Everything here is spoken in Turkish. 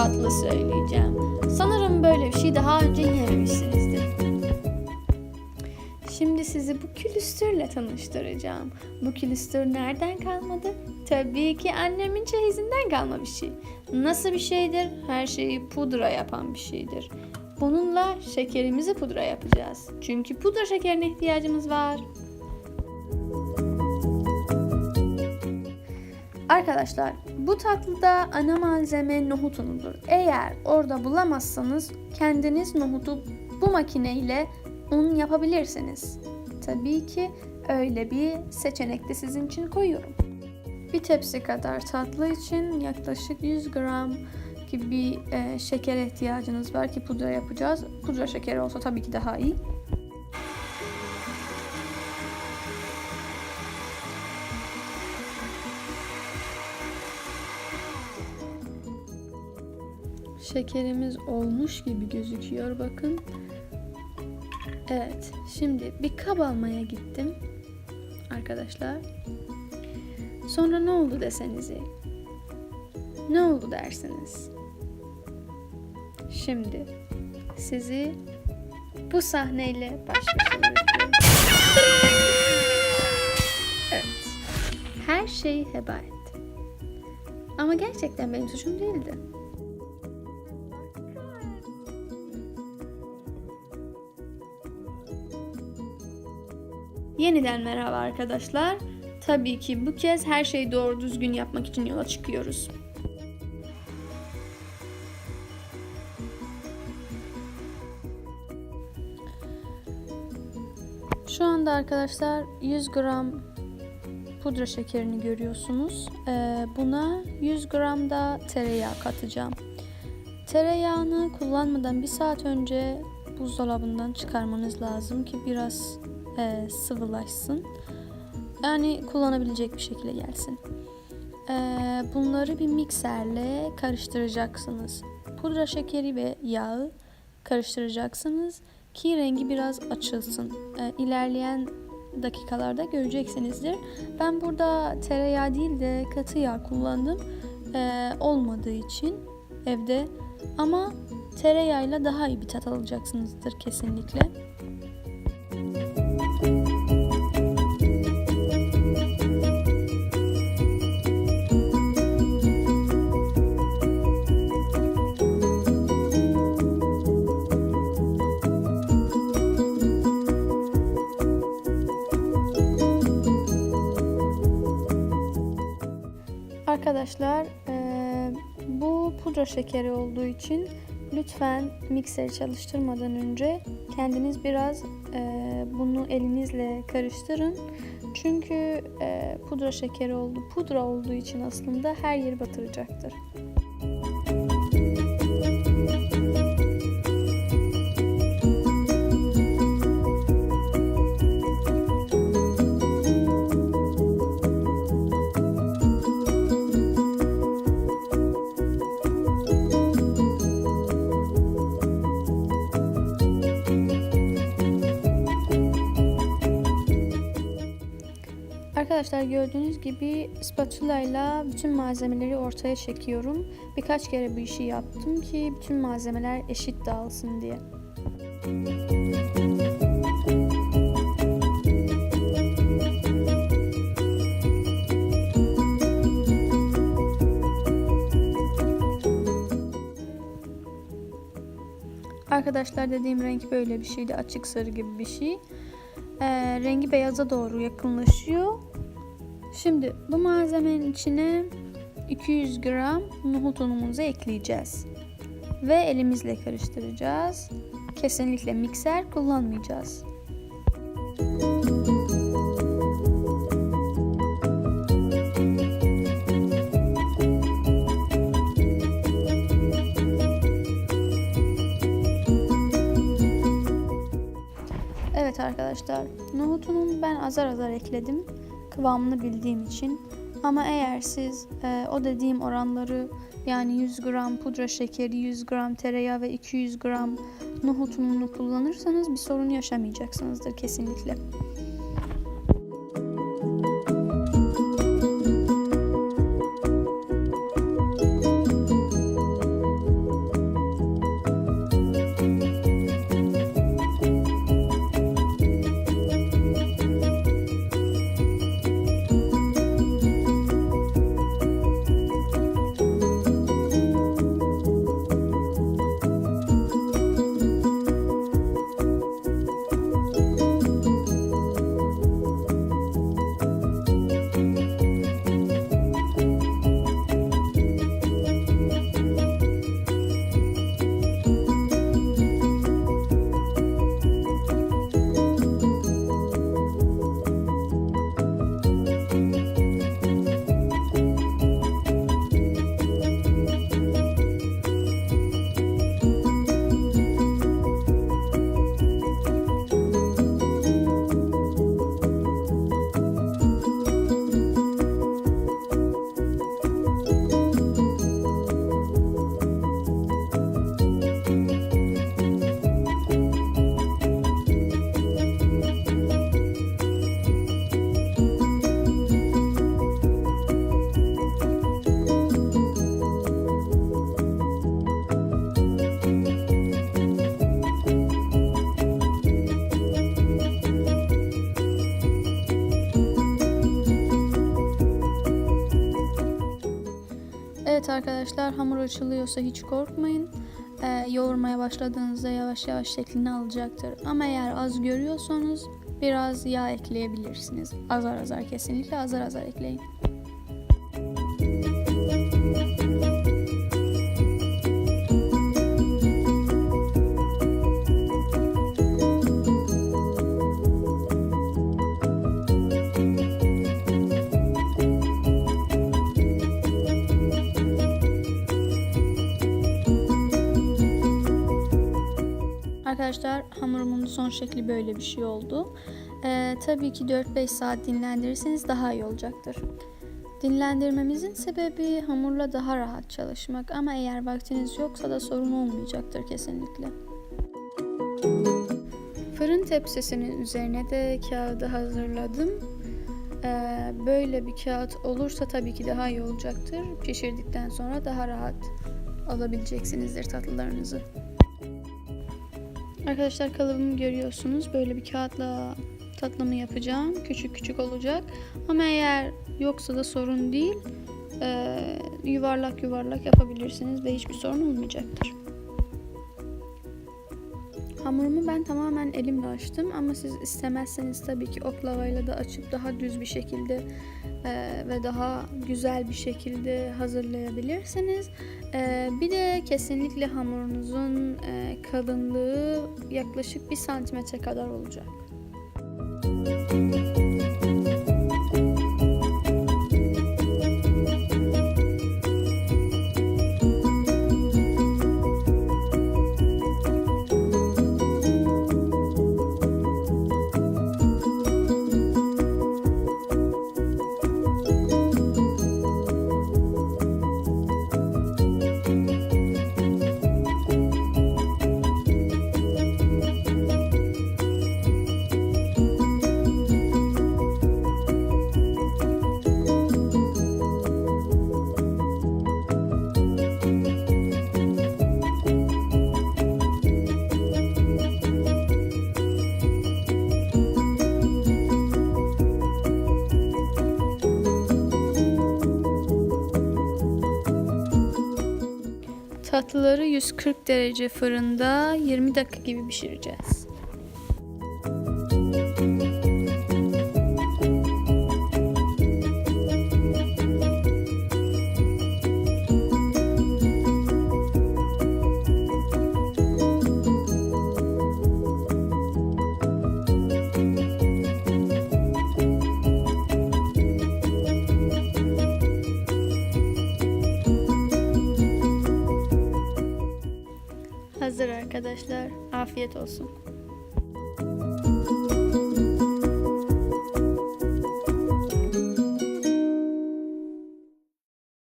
tatlı söyleyeceğim. Sanırım böyle bir şey daha önce yememişsinizdir. Şimdi sizi bu külüstürle tanıştıracağım. Bu külüstür nereden kalmadı? Tabii ki annemin çeyizinden kalma bir şey. Nasıl bir şeydir? Her şeyi pudra yapan bir şeydir. Bununla şekerimizi pudra yapacağız. Çünkü pudra şekerine ihtiyacımız var. Arkadaşlar bu tatlıda ana malzeme nohut unudur. Eğer orada bulamazsanız kendiniz nohutu bu makineyle un yapabilirsiniz. Tabii ki öyle bir seçenek de sizin için koyuyorum. Bir tepsi kadar tatlı için yaklaşık 100 gram gibi e, şekere ihtiyacınız var ki pudra yapacağız. Pudra şekeri olsa tabii ki daha iyi. Şekerimiz olmuş gibi gözüküyor bakın. Evet, şimdi bir kab almaya gittim arkadaşlar. Sonra ne oldu desenize? Ne oldu dersiniz? Şimdi sizi bu sahneyle baş. Evet, her şeyi heba ettim. Ama gerçekten benim suçum değildi. Yeniden merhaba arkadaşlar. Tabii ki bu kez her şeyi doğru düzgün yapmak için yola çıkıyoruz. Şu anda arkadaşlar 100 gram pudra şekerini görüyorsunuz. Ee, buna 100 gram da tereyağı katacağım. Tereyağını kullanmadan bir saat önce buzdolabından çıkarmanız lazım ki biraz e, sıvılaşsın. Yani kullanabilecek bir şekilde gelsin. E, bunları bir mikserle karıştıracaksınız. Pudra şekeri ve yağı karıştıracaksınız ki rengi biraz açılsın. E, ilerleyen dakikalarda göreceksinizdir. Ben burada tereyağı değil de katı yağ kullandım. E, olmadığı için evde ama tereyağıyla daha iyi bir tat alacaksınızdır kesinlikle. Arkadaşlar eee, bu pudra şekeri olduğu için lütfen mikseri çalıştırmadan önce kendiniz biraz eee, bunu elinizle karıştırın. Çünkü eee, pudra şekeri oldu, pudra olduğu için aslında her yeri batıracaktır. Arkadaşlar gördüğünüz gibi spatula ile bütün malzemeleri ortaya çekiyorum. Birkaç kere bu işi yaptım ki bütün malzemeler eşit dağılsın diye. Arkadaşlar dediğim renk böyle bir şeydi. Açık sarı gibi bir şey. Ee, rengi beyaza doğru yakınlaşıyor. Şimdi bu malzemenin içine 200 gram nohut unumuzu ekleyeceğiz. Ve elimizle karıştıracağız. Kesinlikle mikser kullanmayacağız. Evet arkadaşlar, nohutunun ben azar azar ekledim. Kıvamını bildiğim için. Ama eğer siz e, o dediğim oranları yani 100 gram pudra şekeri, 100 gram tereyağı ve 200 gram nohut ununu kullanırsanız bir sorun yaşamayacaksınızdır kesinlikle. Arkadaşlar hamur açılıyorsa hiç korkmayın. Ee, yoğurmaya başladığınızda yavaş yavaş şeklini alacaktır. Ama eğer az görüyorsanız biraz yağ ekleyebilirsiniz. Azar azar kesinlikle azar azar ekleyin. Arkadaşlar hamurumun son şekli böyle bir şey oldu. Ee, tabii ki 4-5 saat dinlendirirseniz daha iyi olacaktır. Dinlendirmemizin sebebi hamurla daha rahat çalışmak ama eğer vaktiniz yoksa da sorun olmayacaktır kesinlikle. Fırın tepsisinin üzerine de kağıdı hazırladım. Ee, böyle bir kağıt olursa tabii ki daha iyi olacaktır. Pişirdikten sonra daha rahat alabileceksinizdir tatlılarınızı. Arkadaşlar kalıbımı görüyorsunuz. Böyle bir kağıtla tatlımı yapacağım. Küçük küçük olacak. Ama eğer yoksa da sorun değil. Ee, yuvarlak yuvarlak yapabilirsiniz ve hiçbir sorun olmayacaktır. Hamurumu ben tamamen elimle açtım ama siz istemezseniz tabii ki oklavayla da açıp daha düz bir şekilde e, ve daha güzel bir şekilde hazırlayabilirsiniz. E, bir de kesinlikle hamurunuzun e, kalınlığı yaklaşık bir santimetre kadar olacak. Tatlıları 140 derece fırında 20 dakika gibi pişireceğiz. Afiyet olsun.